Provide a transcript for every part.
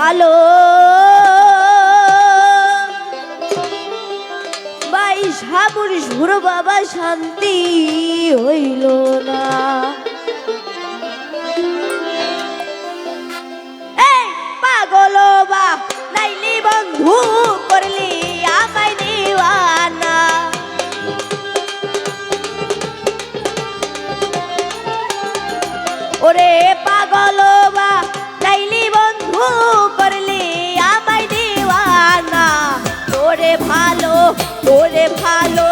ভালো। সুর বাবা শান্তি হইল না। পাগল বা নাইলি বন্ধু করলি ওরে পাগল বা তোরে ভালো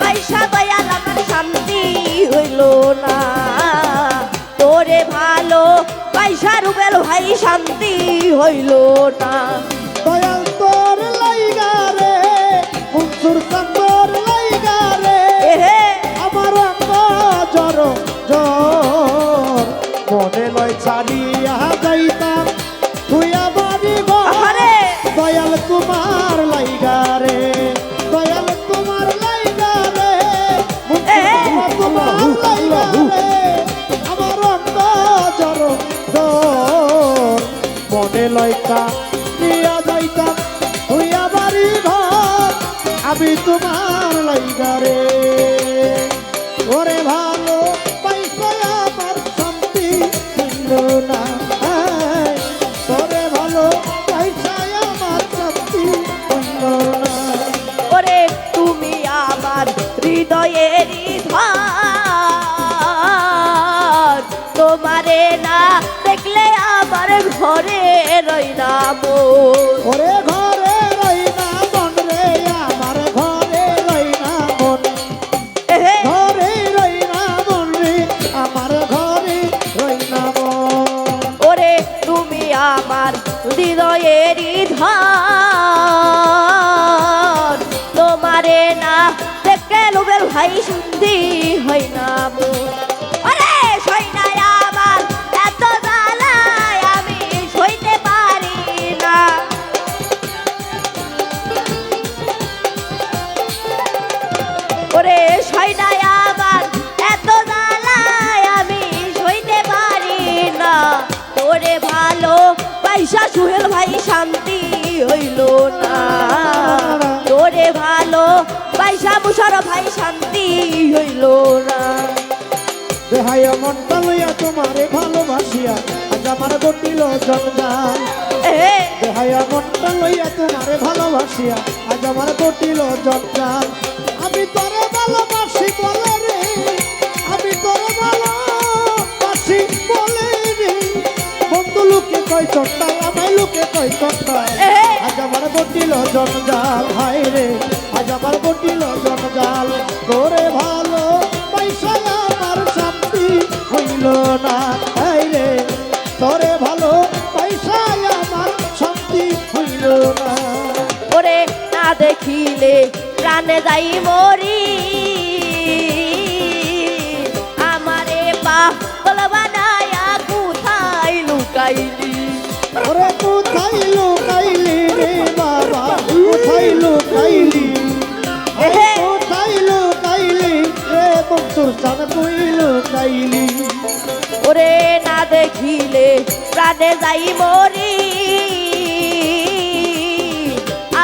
পয়সা দয়াল আমার শান্তি হইল না। তোরে ভালো পয়সা রুবেল ভাই শান্তি হইল না। দয়াল তোর লাইগা রে মনসুর তোর লাইগা রে। আমার জ্বর জ্বর মনে লয় ছাড়িয়া মনে নিয়া যাইতাম হইয়া বাড়ি ঘর আমি তোমার ওরে ভালো ওরে ঘরে রই না মন রে আমার ঘরে রই না মন ঘরে রই না মন রে আমার ঘরে রই না মন। ওরে তুমি আমার হৃদয়ের ধর। তোমারে না দেখলে লোবেল ভাই শুনতি হয় না মন। পয়সা মুসার ভাই শান্তি হইল না। দেহায় মনটা লইয়া তোমারে ভালোবাসিয়া আজ আমার গটিল জঞ্জাল। দেহায় মনটা লইয়া তোমারে ভালোবাসিয়া আজ আমার গটিল জঞ্জাল। আমি তোরে ভালোবাসি বলে রে আমি তোরে ভালোবাসি বলে রে। বন্ধু লোকে কই চট্টাল আমায় লোকে কই চট্টাল আজ আমার গটিল জঞ্জাল হাই রে। আজ জঞ্জাল। তোরে ভালো পয়সা আমার শান্তি হইল না। রে তোরে ভালো পয়সা আমার শান্তি হইল না। ওরে না দেখিলে প্রাণে যাই মরি। আমারে পা বানায়া কোথায় লুকাইলি? ওরে কোথায় লুকাইলি ওরে না দেখিলে প্রাণে যাই মরি।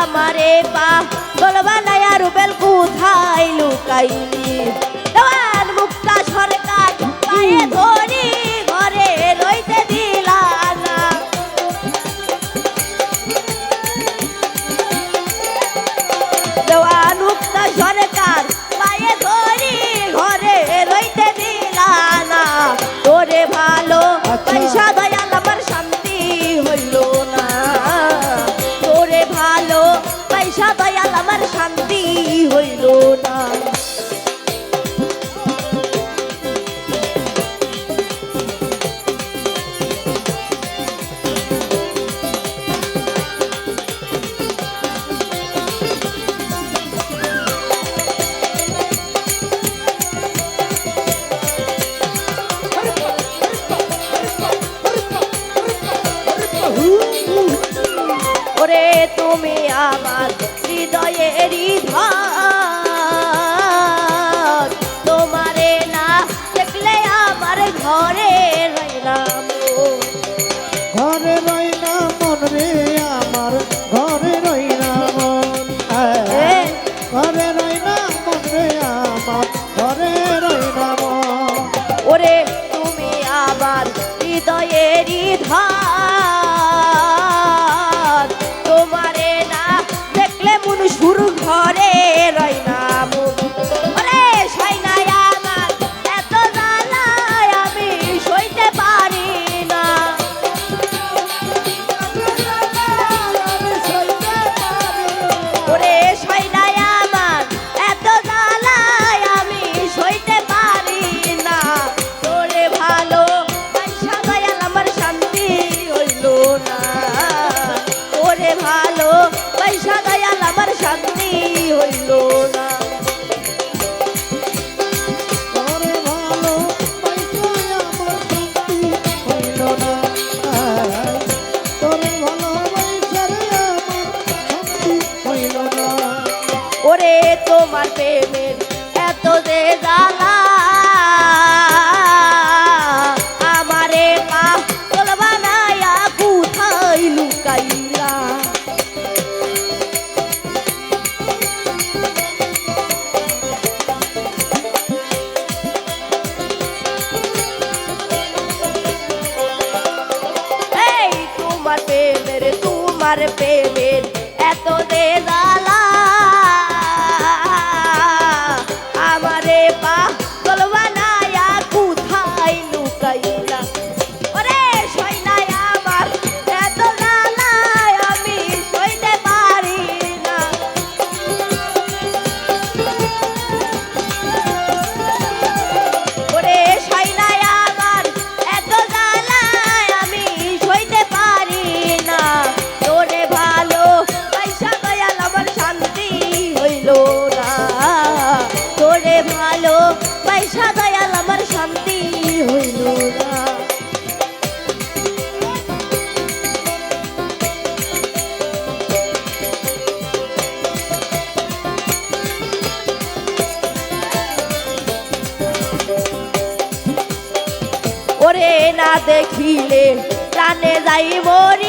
আমারে পা আর বেল কোথায় লুকাইলি? তুমি আমার হৃদয়ের ধর তোমারে না দেখলে আমার ঘরে রইলাম ঘরে রইলাম মন রে আমার ঘরে রই না মন এ, ঘরে তোমার দেখিলে প্রাণে যাই মরি